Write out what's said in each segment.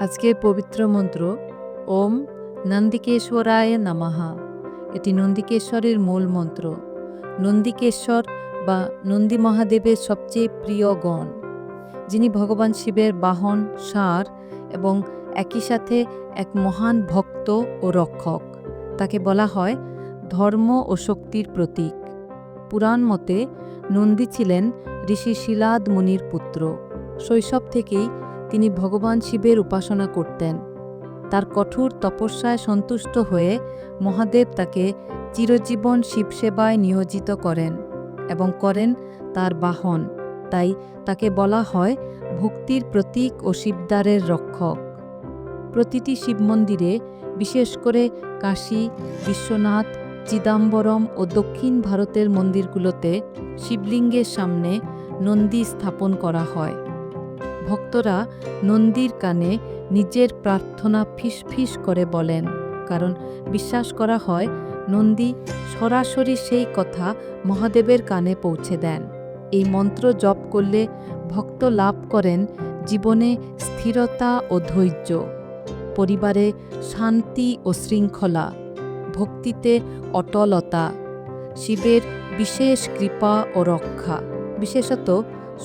আজকের পবিত্র মন্ত্র, ওম নন্দিকেশ্বরায় নামাহা এটি নন্দিকেশ্বরের মূল মন্ত্র। নন্দিকেশ্বর বা নন্দী মহাদেবের সবচেয়ে প্রিয় গণ। যিনি ভগবান শিবের বাহন, সার এবং একই সাথে এক মহান ভক্ত ও রক্ষক। তাকে বলা হয় ধর্ম ও শক্তির প্রতীক। পুরাণ মতে নন্দী ছিলেন ঋষি শিলাদ মুনির পুত্র। শৈশব থেকেই তিনি ভগবান শিবের উপাসনা করতেন। তার কঠোর তপস্যায় সন্তুষ্ট হয়ে মহাদেব তাকে চিরজীবন শিবসেবায় নিয়োজিত করেন এবং করেন তার বাহন। তাই তাকে বলা হয় ভক্তির প্রতীক ও শিবদ্বারের রক্ষক। প্রতিটি শিব মন্দিরে বিশেষ করে কাশী, বিশ্বনাথ, চিদাম্বরম ও দক্ষিণ ভারতের মন্দিরগুলোতে শিবলিঙ্গের সামনে নন্দী স্থাপন করা হয়। ভক্তরা নন্দীর কানে নিজের প্রার্থনা ফিসফিস করে বলেন, কারণ বিশ্বাস করা হয় নন্দী সরাসরি সেই কথা মহাদেবের কানে পৌঁছে দেন। এই মন্ত্র জপ করলে ভক্ত লাভ করেন জীবনে স্থিরতা ও ধৈর্য, পরিবারে শান্তি ও শৃঙ্খলা, ভক্তিতে অটলতা, শিবের বিশেষ কৃপা ও রক্ষা। বিশেষত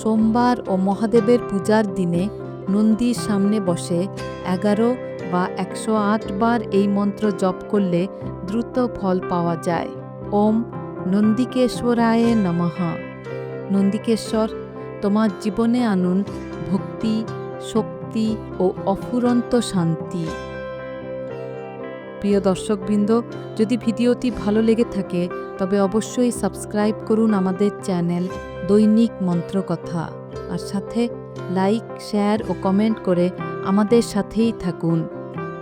সোমবার ও মহাদেবের পূজার দিনে নন্দীর সামনে বসে এগারো বা একশো আট বার এই মন্ত্র জপ করলে দ্রুত ফল পাওয়া যায়। ওম নন্দিকেশ্বরায় নমঃ। নন্দিকেশ্বর তোমার জীবনে আনুন ভক্তি, শক্তি ও অফুরন্ত শান্তি। প্রিয় দর্শকবৃন্দ, যদি ভিডিওটি ভালো লেগে থাকে, তবে অবশ্যই সাবস্ক্রাইব করুন আমাদের চ্যানেল দৈনিক মন্ত্রকথা। আর সাথে লাইক, শেয়ার ও কমেন্ট করে আমাদের সাথেই থাকুন।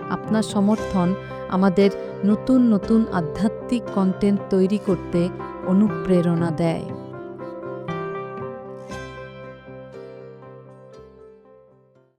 আপনার সমর্থন আমাদের নতুন নতুন আধ্যাত্মিক কন্টেন্ট তৈরি করতে অনুপ্রেরণা দেয়।